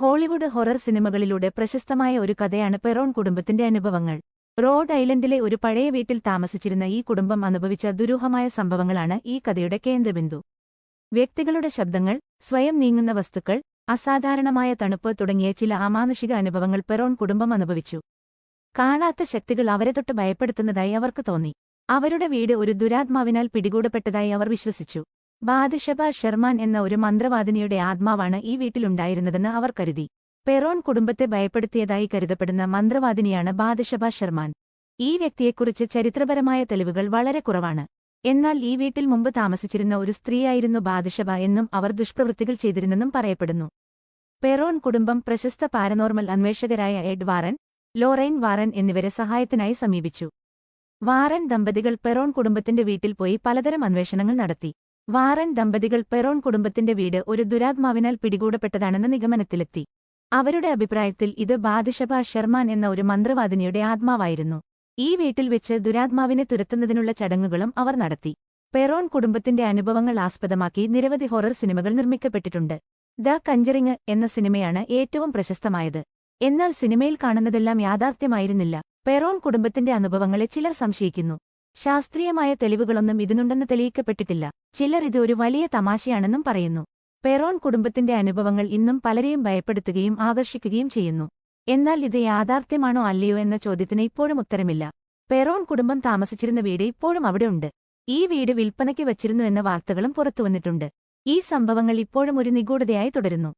Hollywood horror സിനിമകളിലൂടെ പ്രശസ്തമായ ഒരു കഥയാണ് പെറോൺ കുടുംബത്തിന്റെ അനുഭവങ്ങൾ. റോഡ് ഐലൻഡിലെ ഒരു പഴയ വീട്ടിൽ താമസിച്ചിരുന്ന ഈ കുടുംബം അനുഭവിച്ച ദുരൂഹമായ സംഭവങ്ങളാണ് ഈ കഥയുടെ കേന്ദ്രബിന്ദു. വ്യക്തികളുടെ ശബ്ദങ്ങൾ സ്വയം നീങ്ങുന്ന വസ്തുക്കൾ അസാധാരണമായ തണുപ്പ് തുടങ്ങിയ ചില അമാനുഷിക അനുഭവങ്ങൾ പെറോൺ കുടുംബം അനുഭവിച്ചു. കാണാത്ത ശക്തികൾ അവരെ തൊട്ട് ഭയപ്പെടുത്തുന്നതായി അവർക്ക് തോന്നി. അവരുടെ വീട് ഒരു ദുരാത്മാവിനാൽ പിടികൂടപ്പെട്ടതായി അവർ വിശ്വസിച്ചു. ബാദഷബ ഷെർമാൻ എന്ന ഒരു മന്ത്രവാദിനിയുടെ ആത്മാവാണ് ഈ വീട്ടിലുണ്ടായിരുന്നതെന്ന് അവർ കരുതി. പെറോൺ കുടുംബത്തെ ഭയപ്പെടുത്തിയതായി കരുതപ്പെടുന്ന മന്ത്രവാദിനിയാണ് ബാദിഷബ ഷെർമാൻ. ഈ വ്യക്തിയെക്കുറിച്ച് ചരിത്രപരമായ തെളിവുകൾ വളരെ കുറവാണ്. എന്നാൽ ഈ വീട്ടിൽ മുമ്പ് താമസിച്ചിരുന്ന ഒരു സ്ത്രീയായിരുന്നു ബാദിഷബ എന്നും അവർ ദുഷ്പ്രവൃത്തികൾ ചെയ്തിരുന്നെന്നും പറയപ്പെടുന്നു. പെറോൺ കുടുംബം പ്രശസ്ത പാരനോർമൽ അന്വേഷകരായ എഡ് വാറൻ ലോറൈൻ വാറൻ എന്നിവരെ സഹായത്തിനായി സമീപിച്ചു. വാറൻ ദമ്പതികൾ പെറോൺ കുടുംബത്തിന്റെ വീട്ടിൽ പോയി പലതരം അന്വേഷണങ്ങൾ നടത്തി. വാറൻ ദമ്പതികൾ പെറോൺ കുടുംബത്തിന്റെ വീട് ഒരു ദുരാത്മാവിനാൽ പിടികൂടപ്പെട്ടതാണെന്ന നിഗമനത്തിലെത്തി. അവരുടെ അഭിപ്രായത്തിൽ ഇത് ബാദിഷബ ഷെർമാൻ എന്ന ഒരു മന്ത്രവാദിനിയുടെ ആത്മാവായിരുന്നു. ഈ വീട്ടിൽ വെച്ച് ദുരാത്മാവിനെ തുരത്തുന്നതിനുള്ള ചടങ്ങുകളും അവർ നടത്തി. പെറോൺ കുടുംബത്തിന്റെ അനുഭവങ്ങൾ ആസ്പദമാക്കി നിരവധി ഹൊറർ സിനിമകൾ നിർമ്മിക്കപ്പെട്ടിട്ടുണ്ട്. ദ കഞ്ചറിങ് എന്ന സിനിമയാണ് ഏറ്റവും പ്രശസ്തമായത്. എന്നാൽ സിനിമയിൽ കാണുന്നതെല്ലാം യാഥാർത്ഥ്യമായിരുന്നില്ല. പെറോൺ കുടുംബത്തിന്റെ അനുഭവങ്ങളെ ചിലർ സംശയിക്കുന്നു. ശാസ്ത്രീയമായ തെളിവുകളൊന്നും ഇതിനുണ്ടെന്ന് തെളിയിക്കപ്പെട്ടിട്ടില്ല. ചിലർ ഇത് ഒരു വലിയ തമാശയാണെന്നും പറയുന്നു. പെറോൺ കുടുംബത്തിന്റെ അനുഭവങ്ങൾ ഇന്നും പലരെയും ഭയപ്പെടുത്തുകയും ആകർഷിക്കുകയും ചെയ്യുന്നു. എന്നാൽ ഇത് യാഥാർത്ഥ്യമാണോ അല്ലയോ എന്ന ചോദ്യത്തിന് ഇപ്പോഴും ഉത്തരമില്ല. പെറോൺ കുടുംബം താമസിച്ചിരുന്ന വീട് ഇപ്പോഴും അവിടെയുണ്ട് ഈ വീട് വിൽപ്പനയ്ക്ക് വച്ചിരുന്നു എന്ന വാർത്തകളും പുറത്തുവന്നിട്ടുണ്ട്. ഈ സംഭവങ്ങൾ ഇപ്പോഴും ഒരു നിഗൂഢതയായി തുടരുന്നു.